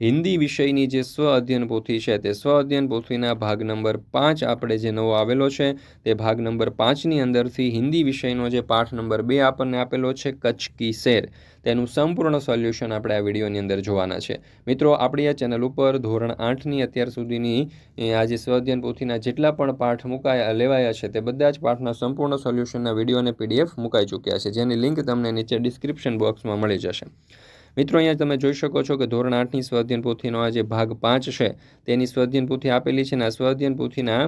હિન્દી વિષયની જે સ્વ અધ્યયન પોથી છે તે સ્વ અધ્યયન પોથીના ભાગ નંબર પાંચ આપણે જે નવો આવેલો છે તે ભાગ નંબર પાંચની અંદરથી હિન્દી વિષયનો જે પાઠ નંબર બે આપણને આપેલો છે કચ્છ કી શેર. તેનું સંપૂર્ણ સોલ્યુશન આપણે આ વિડીયોની અંદર જોવાના છે. મિત્રો, આપણી આ ચેનલ ઉપર ધોરણ આઠની અત્યાર સુધીની આ સ્વ અધ્યયન પોથીના જેટલા પણ પાઠ મુકાયા લેવાયા છે તે બધા જ પાઠના સંપૂર્ણ સોલ્યુશનના વીડિયો અને પીડીએફ મુકાઈ ચૂક્યા છે. જેની લિંક તમને નીચે ડિસ્ક્રિપ્શન બોક્સમાં મળી જશે. મિત્રો, અહીંયા તમે જોઈ શકો છો કે ધોરણ આઠની સ્વાધ્યન પોથીનો આ જે ભાગ પાંચ છે, તેની સ્વાધ્યન પોથી આપેલી છે અને આ સ્વાધ્યન પોથીના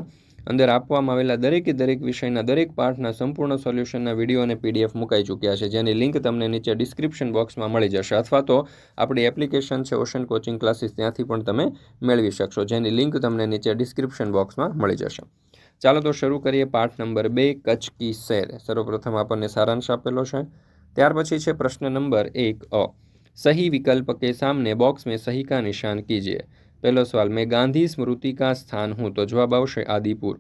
અંદર આપવામાં આવેલા દરેકે દરેક વિષયના દરેક પાઠના સંપૂર્ણ સોલ્યુશનના વીડિયો અને પીડીએફ મુકાઈ ચૂક્યા છે, જેની લિંક તમને નીચે ડિસ્ક્રિપ્શન બોક્સમાં મળી જશે. અથવા તો આપણી એપ્લિકેશન છે ઓશન કોચિંગ ક્લાસીસ, ત્યાંથી પણ તમે મેળવી શકશો, જેની લિંક તમને નીચે ડિસ્ક્રિપ્શન બોક્સમાં મળી જશે. ચાલો તો શરૂ કરીએ પાઠ નંબર બે કચ્છ કી શેર. સર્વપ્રથમ આપણને સારાંશ આપેલો છે. ત્યાર પછી છે પ્રશ્ન નંબર એક, અ. सही विकल्प के सामने बॉक्स में सही का निशान कीजिए पहला सवाल मैं गांधी स्मृति का स्थान हूँ तो जवाब आवश्य आदिपुर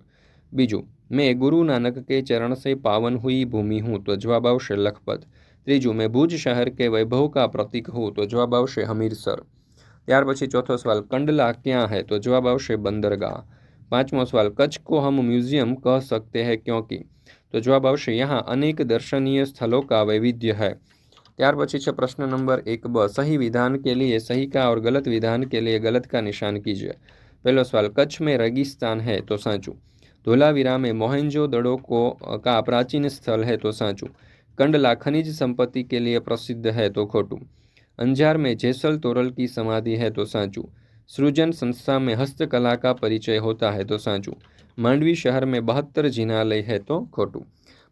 बीजू मैं गुरु नानक के चरण से पावन हुई भूमि हूँ तो जवाब आवश्य लखपत ત્રીજું मैं भुज शहर के वैभव का प्रतीक हूँ तो जवाब आवश्य हमीरसर ત્યાર પછી ચોથો સવાલ કંડલા ક્યાં है तो जवाब आवश्य बंदरगाह पांचमो सवाल कच्छ को हम म्यूजियम कह सकते हैं क्योंकि तो जवाब आवश्य यहाँ अनेक दर्शनीय स्थलों का वैविध्य है त्यार પછી છે एक ब सही विधान के लिए सही का और गलत विधान के लिए गलत का निशान कीजिए पहला सवाल कच्छ में रेगिस्तान है तो साँचू धोलावीरा में मोहनजो दड़ो को का प्राचीन स्थल है तो साँचू कंडला खनिज संपत्ति के लिए प्रसिद्ध है तो खोटू अंजार में जैसल तोरल की समाधि है तो साँचू सृजन संस्था में हस्तकला का परिचय होता है तो साँचू मांडवी शहर में बहत्तर जिनालय है तो खोटू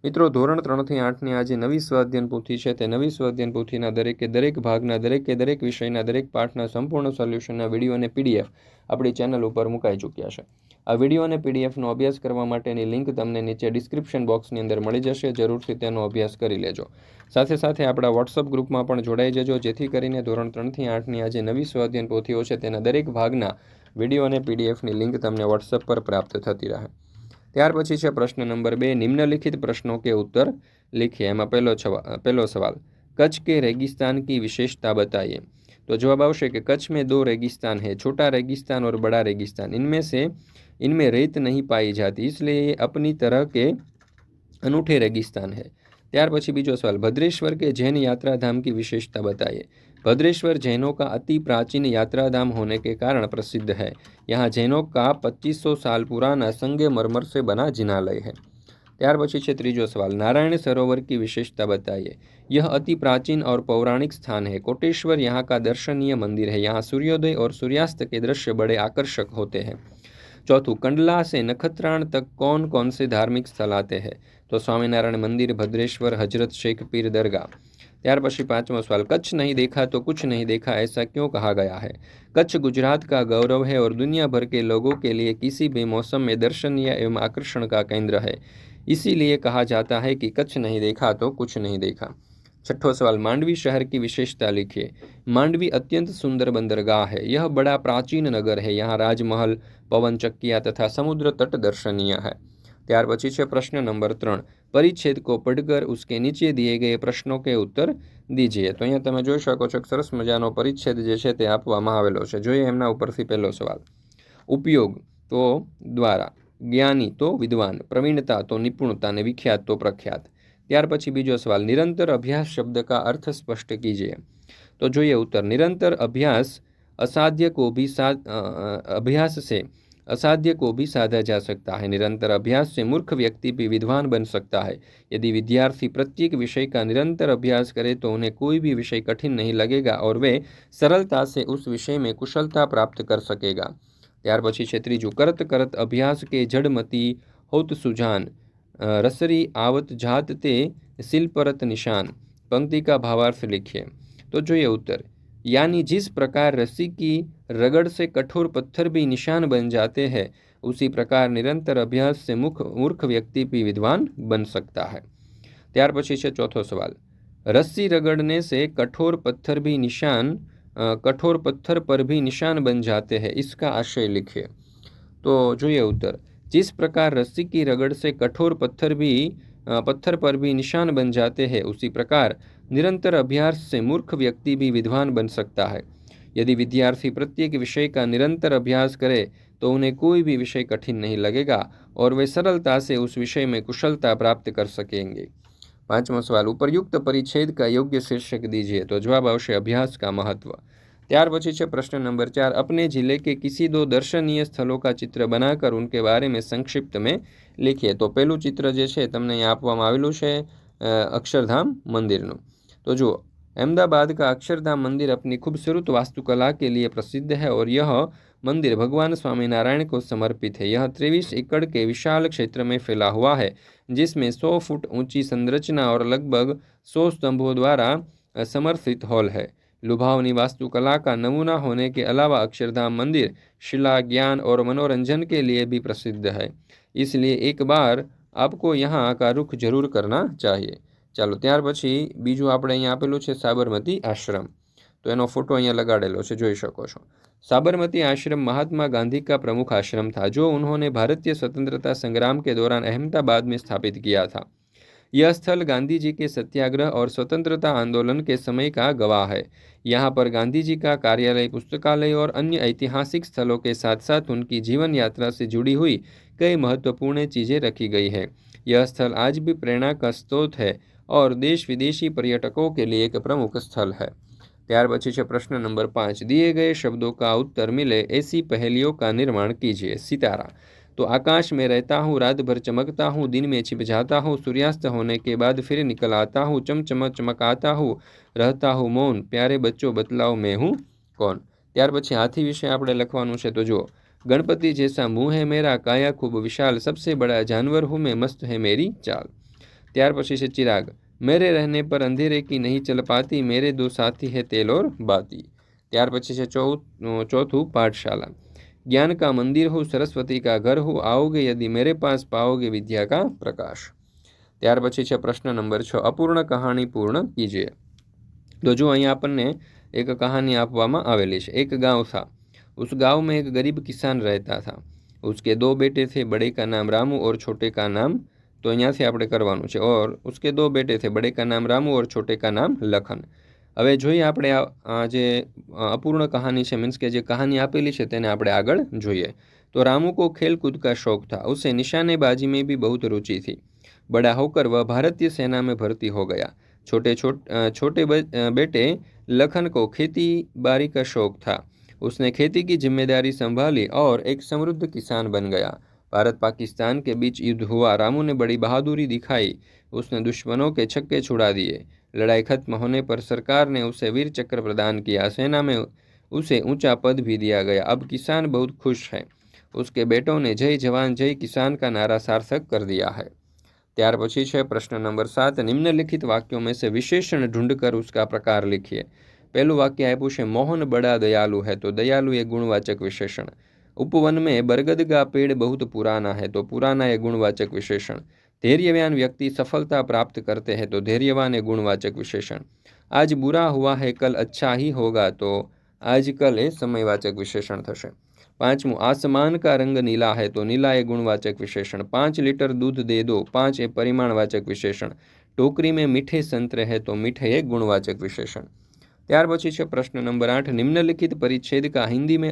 મિત્રો, ધોરણ ત્રણથી આઠની આ જે નવી સ્વાધ્યન પોથી છે. તે નવી સ્વાધ્યન પોથીના દરેકે દરેક ભાગના, દરેકે દરેક વિષયના, દરેક પાઠના સંપૂર્ણ સોલ્યુશનના વીડિયો અને પીડીએફ આપણી ચેનલ ઉપર મુકાઈ ચૂક્યા છે. આ વીડિયો અને પીડીએફનો અભ્યાસ કરવા માટેની લિંક તમને નીચે ડિસ્ક્રિપ્શન બોક્સની અંદર મળી જશે. જરૂરથી તેનો અભ્યાસ કરી લેજો. સાથે સાથે આપણા વોટ્સઅપ ગ્રુપમાં પણ જોડાઈ જજો. જેથી કરીને ધોરણ ત્રણથી આઠની આ જે નવી સ્વાધ્યન પોથીઓ છે. તેના દરેક ભાગના વીડિયો અને પીડીએફની લિંક તમને વોટ્સઅપ પર પ્રાપ્ત થતી રહે. ત્યાર પછી છે પ્રશ્ન નંબર બે નિમ્નલિખિત પ્રશ્નો કે उत्तर लिखिए એમાં પહેલો પહેલો સવાલ कच्छ के रेगिस्तान की विशेषता बताइए तो जवाब आवश्यक कि कच्छ में दो रेगिस्तान है छोटा रेगिस्तान और बड़ा रेगिस्तान इनमें से इनमें रेत नहीं पाई जाती इसलिए ये अपनी तरह के अनूठे रेगिस्तान है ત્યાર પછી બીજો સવાલ ભદ્રેશ્વર કે જૈન યાત્રાધામ की विशेषता बताइए भद्रेश्वर जैनों का अति प्राचीन यात्रा धाम होने के कारण प्रसिद्ध है यहाँ जैनों का 2500 साल पुराना संगे मरमर से बना जिनालय है ત્યાર પછી છે ત્રીજો સવાલ नारायण सरोवर की विशेषता बताइए यह अति प्राचीन और पौराणिक स्थान है कोटेश्वर यहाँ का दर्शनीय मंदिर है यहाँ सूर्योदय और सूर्यास्त के दृश्य बड़े आकर्षक होते हैं चौथू कंडला से नखत्राण तक कौन कौन से धार्मिक स्थल आते हैं तो स्वामीनारायण मंदिर भद्रेश्वर हजरत शेख पीर दरगाह ત્યાર પછી પાંચમો सवाल कच्छ नहीं देखा तो कुछ नहीं देखा ऐसा क्यों कहा गया है कच्छ गुजरात का गौरव है और दुनिया भर के लोगों के लिए किसी भी मौसम में दर्शनीय एवं आकर्षण का केंद्र है इसीलिए कहा जाता है कि कच्छ नहीं देखा तो कुछ नहीं देखा छठो सवाल मांडवी शहर की विशेषता लिखिए मांडवी अत्यंत सुंदर बंदरगाह है यह बड़ा प्राचीन नगर है यहाँ राजमहल पवन चक्किया तथा समुद्र तट दर्शनीय है ત્યાર પછી છે પ્રશ્ન નંબર ત્રણ પરિચ્છેદ કો પઢકર ઉસકે નીચે દિए ગયે પ્રશ્નો કે ઉત્તર દીજીએ. તો અહીંયા તમે જોઈ શકો છો કે સરસ મજાનો પરિચ્છેદ જે છે તે આપવામાં આવેલો છે. જોઈએ એમના ઉપરથી પહેલો સવાલ. ઉપયોગ તો દ્વારા, જ્ઞાની તો વિદ્વાન, પ્રવીણતા તો નિપુણતા ને વિખ્યાત તો પ્રખ્યાત. ત્યાર પછી બીજો સવાલ, નિરંતર અભ્યાસ શબ્દ કા અર્થ સ્પષ્ટ કીજીએ? તો જોઈએ ઉત્તર, નિરંતર અભ્યાસ અસાધ્ય કો ભી અભ્યાસ સે असाध्य को भी साधा जा सकता है निरंतर अभ्यास से मूर्ख व्यक्ति भी विद्वान बन सकता है यदि विद्यार्थी प्रत्येक विषय का निरंतर अभ्यास करे तो उन्हें कोई भी विषय कठिन नहीं लगेगा और वे सरलता से उस विषय में कुशलता प्राप्त कर सकेगा ત્યાર પછી છે ત્રીજું કરત કરત અભ્યાસ કે જડમતી હોત સુજાન રસરી આવત જાત તે શિલ્પરત નિશાન પંક્તિ કા ભાવાર્થ लिखिए तो જોઈએ उत्तर यानी जिस प्रकार रस्सी की रगड़ से कठोर पत्थर भी निशान बन जाते हैं उसी प्रकार निरंतर अभ्यास से मुख मूर्ख व्यक्ति भी विद्वान बन सकता है ત્યાર પછી છે ચોથો સવાલ रस्सी रगड़ने से कठोर पत्थर भी निशान कठोर पत्थर पर भी निशान बन जाते हैं इसका आशय लिखिए तो જોઈએ ઉત્તર जिस प्रकार रस्सी की रगड़ से कठोर पत्थर भी पत्थर पर भी निशान बन जाते हैं उसी प्रकार निरंतर अभ्यास से मूर्ख व्यक्ति भी विद्वान बन सकता है। यदि विद्यार्थी प्रत्येक विषय का निरंतर अभ्यास करे तो उन्हें कोई भी विषय कठिन नहीं लगेगा और वे सरलता से उस विषय में कुशलता प्राप्त कर सकेंगे। पांचवा सवाल, उपरयुक्त परिच्छेद का योग्य शीर्षक दीजिए तो जवाब આવશે अभ्यास का महत्व। त्यार પછી છે प्रश्न नंबर चार, अपने ज़िले के किसी दो दर्शनीय स्थलों का चित्र बनाकर उनके बारे में संक्षिप्त में लिखिए। तो पहलू चित्र जैसे तमने आप अक्षरधाम આપવામાં तो जो अहमदाबाद का अक्षरधाम मंदिर अपनी खूबसूरत वास्तुकला के लिए प्रसिद्ध है और यह मंदिर भगवान स्वामीनारायण को समर्पित है। यह त्रेवीस एकड़ के विशाल क्षेत्र में फैला हुआ है, जिसमें 100 फुट ऊँची संरचना और लगभग 100 स्तंभों द्वारा समर्थित हॉल है। लुभावनी वास्तुकला का नमूना होने के अलावा अक्षरधाम मंदिर शिला, ज्ञान और मनोरंजन के लिए भी प्रसिद्ध है। इसलिए एक बार आपको यहाँ का रुख ज़रूर करना चाहिए। ચાલો ત્યાર પછી બીજું આપણે અહીંયા આપેલું છે સાબરમતી આશ્રમ तो एनो फोटो अँ लगाड़ेलो से જોઈ શકો છો साबरमती आश्रम महात्मा गांधी का प्रमुख आश्रम था जो उन्होंने भारतीय स्वतंत्रता संग्राम के दौरान अहमदाबाद में स्थापित किया था यह स्थल गांधी जी के सत्याग्रह और स्वतंत्रता आंदोलन के समय का गवाह है यहाँ पर गांधी जी का कार्यालय पुस्तकालय और अन्य ऐतिहासिक स्थलों के साथ साथ उनकी जीवन यात्रा से जुड़ी हुई कई महत्वपूर्ण चीज़ें रखी गई है यह स्थल आज भी प्रेरणा का स्रोत है और देश विदेशी पर्यटकों के लिए एक प्रमुख स्थल है ત્યાર પછી છે પ્રશ્ન નંબર પાંચ दिए गए शब्दों का उत्तर मिले ऐसी पहेलियों का निर्माण कीजिए सितारा तो आकाश में रहता हूँ रात भर चमकता हूँ दिन में छिप जाता हूँ सूर्यास्त होने के बाद फिर निकल आता हूँ चमचमक चमकाता हूँ रहता हूँ मौन प्यारे बच्चों बतलाओ मैं हूँ कौन ત્યાર પછી હાથી વિશે આપણે લખવાનું છે તો જુઓ ગણપતિ जैसा मुंह है मेरा काया खूब विशाल सबसे बड़ा जानवर हूँ मैं मस्त है मेरी चाल ત્યાર પછી છે ચિરાગ. મેરે રહેને પર અંધેરે કી નહીં ચલ પાતી, મેરે દો સાથી હે તેલ બાતી. ત્યાર પછી છે ચોથું પાઠશાલા. ज्ञान का मंदिर हो सरस्वती का घर हो आओगे यदि मेरे पास पाओगे विद्या का प्रकाश ત્યાર પછી છે પ્રશ્ન નંબર છ, અપૂર્ણ કહાણી પૂર્ણ કીજીએ તો જો અહીં આપણને એક કહાની આપવામાં આવેલી છે. એક ગાંવ થા. ઉસ ગાંવ મેં એક ગરીબ કિસાન રહેતા થા. ઉસકે દો બેટે થે, બડે કા નામ રામુ ઓર છોટે કા નામ तो यहाँ से આપણે કરવાનું છે ઓર उसके दो बेटे थे बड़े का नाम रामू और छोटे का नाम લખન હવે જોઈએ આપણે આ જે અપૂર્ણ કહાની છે મીન્સ કે જે કહાની આપેલી છે તેને આપણે આગળ જોઈએ तो रामू को खेल कूद का शौक था उसे निशानेबाजी में भी बहुत रुचि थी बड़ा होकर वह भारतीय सेना में भर्ती हो गया छोटे छोट छोटे बेटे लखन को खेती बाड़ी का शौक था उसने खेती की जिम्मेदारी संभाली और एक समृद्ध किसान बन गया भारत पाकिस्तान के बीच युद्ध हुआ। रामू ने बड़ी बहादुरी दिखाई। उसने दुश्मनों के छक्के छुड़ा दिए। लड़ाई खत्म होने पर सरकार ने उसे वीर चक्र प्रदान किया। सेना में उसे ऊँचा पद भी दिया गया। अब किसान बहुत खुश है। उसके बेटों ने जय जवान, जय किसान का नारा सार्थक कर दिया है। त्यार પછી છે प्रश्न नंबर सात, निम्नलिखित वाक्यों में से विशेषण ढूंढ ઉસકા પ્રકાર લિખીએ પહેલું વાક્ય આપ્યું मोहन बड़ा दयालु है तो दयालु एक गुणवाचक विशेषण। વિશેષણ उपवन में बरगद का पेड़ बहुत पुराना है तो पुराना ये गुणवाचक विशेषण धैर्यवान व्यक्ति सफलता प्राप्त करते हैं तो धैर्यवान ये गुणवाचक विशेषण आज बुरा हुआ है कल अच्छा ही होगा तो आज कल એ સમયવાચક વિશેષણ થશે પાંચમું આસમાન કા રંગ નીલા है तो नीला એ गुणवाचक विशेषण पाँच लीटर दूध दे दो पाँच એ પરિમાણવાચક વિશેષણ ટોકરી में મીઠે સંતરે है तो મીઠે એ गुणवाचक विशेषण ત્યાર પછી છે પ્રશ્ન નંબર આઠ નિમ્નલિખિત પરિચ્છેદ કા હિન્દી में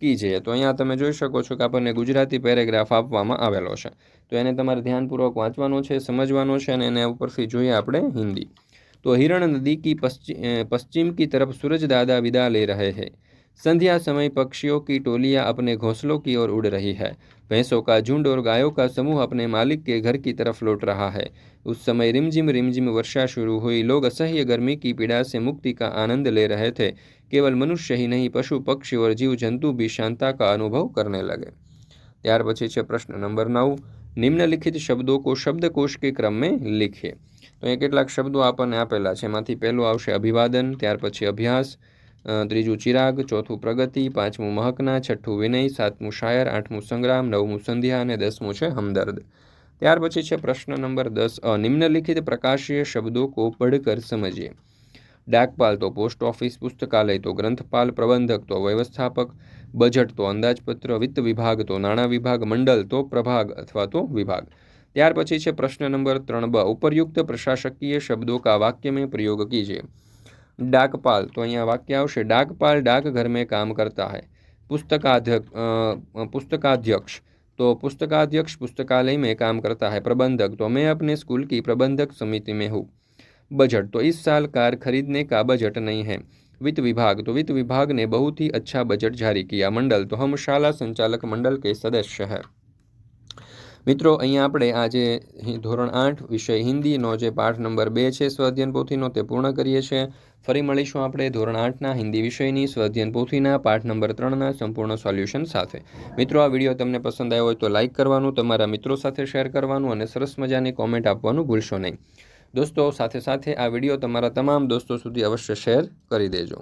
अनुवाद કીજીએ તો અહીંયા તમે જોઈ શકો છો કે આપણને ગુજરાતી પેરેગ્રાફ આપવામાં આવેલો છે તો એને તમારે ધ્યાનપૂર્વક વાંચવાનો છે સમજવાનો છે અને એને ઉપરથી જોઈએ આપણે હિન્દી तो हिरण नदी की पश्चिम की तरफ सूरज दादा विदा ले रहे हैं संध्या समय पक्षियों की टोलियां अपने घोंसलों की ओर उड़ रही है भैंसों का झुंड और गायों का समूह अपने मालिक के घर की तरफ लौट रहा है उस समय रिमझिम रिमझिम वर्षा शुरू हुई लोग असह्य गर्मी की पीड़ा से मुक्ति का आनंद ले रहे थे केवल मनुष्य ही नहीं पशु पक्षी और जीव जंतु भी शांता का अनुभव करने लगे ત્યાર પછી છે પ્રશ્ન નંબર નવ નિમ્નલિખિત શબ્દો કો શબ્દકોશ કે ક્રમ में लिखिए તો એ કેટલાક શબ્દો આપણને આપેલા છે એમાંથી પહેલું આવશે અભિવાદન ત્યાર પછી અભ્યાસ ત્રીજું ચિરાગ ચોથું પ્રગતિ પાંચમું મહકના છઠ્ઠું વિનય સાતમું શાયર આઠમું સંગ્રામ નવમું સંધ્યા અને દસમું છે હમદર્દ ત્યાર પછી છે પ્રશ્ન નંબર દસ નિમ્નલિખિત પ્રકાશીય શબ્દો કો પઢકર સમજીએ ડાકપાલ તો પોસ્ટ ઓફિસ પુસ્તકાલય તો ગ્રંથપાલ પ્રબંધક તો વ્યવસ્થાપક બજેટ તો અંદાજપત્ર વિત્ત વિભાગ તો નાણાં વિભાગ મંડળ તો પ્રભાગ અથવા તો વિભાગ ત્યાર પછી છે પ્રશ્ન નંબર ત્રણ બ ઉપરયુક્ત પ્રશાસકીય શબ્દો કા वाक्य में प्रयोग कीजिए डाकपाल तो અહીંયા વાક્ય આવશે डाकपाल डाकघर में काम करता है पुस्तकाध्यक्ष पुस्तकाध्यक्ष तो पुस्तकाध्यक्ष पुस्तकालय में काम करता है प्रबंधक तो मैं अपने स्कूल की प्रबंधक समिति में हूँ बजट तो इस साल कार खरीदने का बजट नहीं है वित्त विभाग तो वित्त विभाग ने बहुत ही अच्छा बजट जारी किया मंडल तो हम शाला संचालक मंडल के सदस्य हैं મિત્રો અહીંયા આપણે આજે ધોરણ આઠ વિષય હિન્દીનો જે પાઠ નંબર બે છે સ્વાધ્યન પોથીનો તે પૂર્ણ કરીએ છીએ ફરી મળીશું આપણે ધોરણ આઠના હિન્દી વિષયની સ્વાધ્યન પોથીના પાઠ નંબર ત્રણના સંપૂર્ણ સોલ્યુશન સાથે મિત્રો આ વિડીયો તમને પસંદ આવ્યો હોય તો લાઇક કરવાનું તમારા મિત્રો સાથે શેર કરવાનું અને સરસ મજાની કોમેન્ટ આપવાનું ભૂલશો નહીં દોસ્તો સાથે સાથે આ વીડિયો તમારા તમામ દોસ્તો સુધી અવશ્ય શેર કરી દેજો.